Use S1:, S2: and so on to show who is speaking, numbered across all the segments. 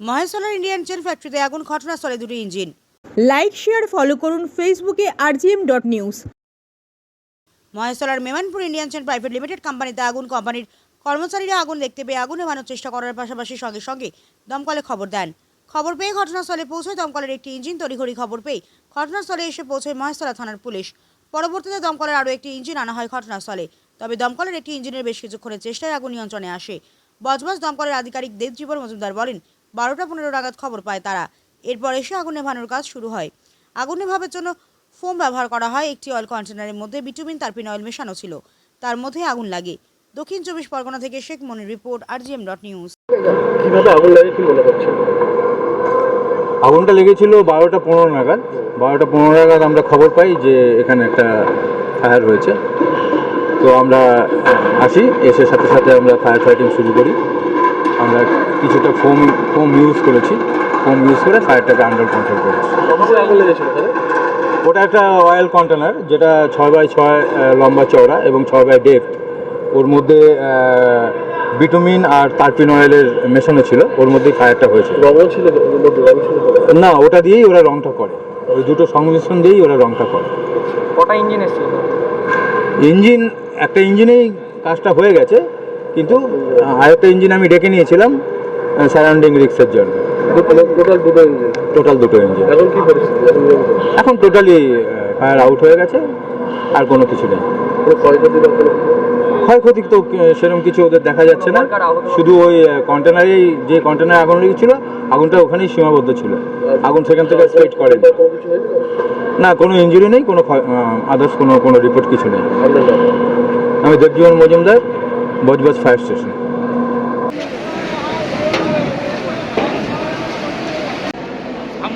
S1: মহেশতলার Indian chain ফ্যাক্টরিতে আগুন, ঘটনাস্থলে দুটি ইঞ্জিন।
S2: লাইক, শেয়ার, ফলো করুন ফেসবুকে RGM dot news.
S1: মহেশতলার Memanpur Indian chain private limited কোম্পানিতে আগুন, কোম্পানির কর্মচারীরা আগুন দেখতে পেয়ে আগুন নেভানোর চেষ্টা করার পাশাপাশি সঙ্গে সঙ্গে দমকলে খবর দেন। খবর পেয়ে ঘটনাস্থলে পৌঁছয় দমকলের একটি ইঞ্জিন তড়িঘড়ি খবর পেয়ে ঘটনাস্থলে এসে পৌঁছয় মহেশতলা থানার পুলিশ। পরবর্তীতে দমকলের আরও একটি ইঞ্জিন আনা হয় ঘটনাস্থলে। তবে দমকলের একটি ইঞ্জিনের বেশ কিছুক্ষণের চেষ্টায় আগুন নিয়ন্ত্রণে আসে। বজবজ দমকলের আধিকারিক দেবজীবন মজুমদার বলেন বারোটা পনেরো নাগাদ খবর পায় তারা। এরপর এসে আগুন নেভানোর কাজ শুরু হয়। আগুন নেভানোর জন্য ফোম ব্যবহার করা হয়। একটি অয়েল কন্টেনারের মধ্যে বিটুমিন তারপিন অয়েল মেশানো ছিল। তার মধ্যে আগুন লাগে। দক্ষিণ চব্বিশ পরগনা থেকে Sheikh Monir report RGM dot news.
S3: কীভাবে আগুন লাগে কি মনে হচ্ছে
S4: আগুনটা লেগেছিল বারোটা পনেরো নাগাদ। বারোটা পনেরো নাগাদ আমরা খবর পাই যে এখানে একটা ফায়ার হয়েছে। তো আমরা আসি এসে সাথে সাথে আমরা ফায়ার ফাইটিং শুরু করি। আমরা কিছুটা ফোম ফোম ইউজ করেছি। ফোম ইউজ করে ফায়ারটাকে আন্ডার কন্ট্রোল করেছি। ওটা একটা অয়েল কন্টেনার যেটা ছয় বাই ছয় লম্বা চওড়া এবং ছয় বাই ডেপ্থ ওর মধ্যে বিটুমিন আর তারপিন অয়েলের মেশানো ছিল। ওর মধ্যেই ফায়ারটা
S3: ছিল ছিল
S4: না ওটা দিয়েই ওরা রংটা করে। ওই দুটো সংমিশ্রণ দিয়েই ওরা রংটা করে।
S5: কটা ইঞ্জিন এসেছিল?
S4: ইঞ্জিন একটা ইঞ্জিনেই কাজটা হয়ে গেছে কিন্তু আরেকটা ইঞ্জিন আমি ডেকে নিয়েছিলাম। সারাউন্ডিং রিক্সের জন্য।
S3: টোটাল দুটো ইঞ্জিন
S4: টোটাল দুটো ইঞ্জিন
S3: এখন কি পরিস্থিতি? এখন
S4: টোটালি ফায়ার আউট হয়ে গেছে আর কোনো কিছু নেই।
S3: ক্ষয়ক্ষতি
S4: তো সেরকম কিছু ওদের দেখা যাচ্ছে না। শুধু ওই কন্টেনারেই যে কন্টেনারে আগুন লেগেছিল আগুনটা ওখানেই সীমাবদ্ধ ছিল। আগুন সেখান থেকে স্প্রেড করে না কোনো ইঞ্জুরি নেই কোনো আদার্স কোনো কোনো রিপোর্ট কিছু নেই। আমি Debjiban Majumdar Budge Budge fire station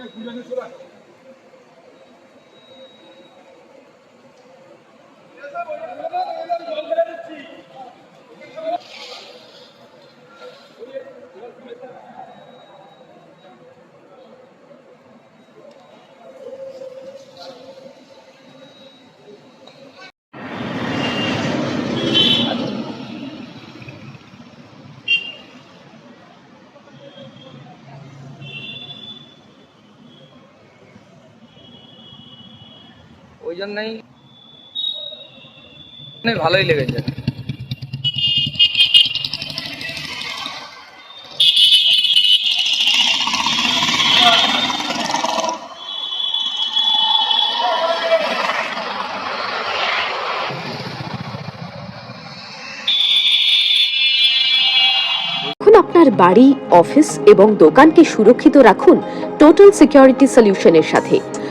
S6: Gracias.
S5: ওই জন্যই মানে ভালোই লেগেছে।
S7: আপনার বাড়ি, অফিস এবং দোকানকে সুরক্ষিত রাখুন টোটাল সিকিউরিটি সলিউশনের সাথে।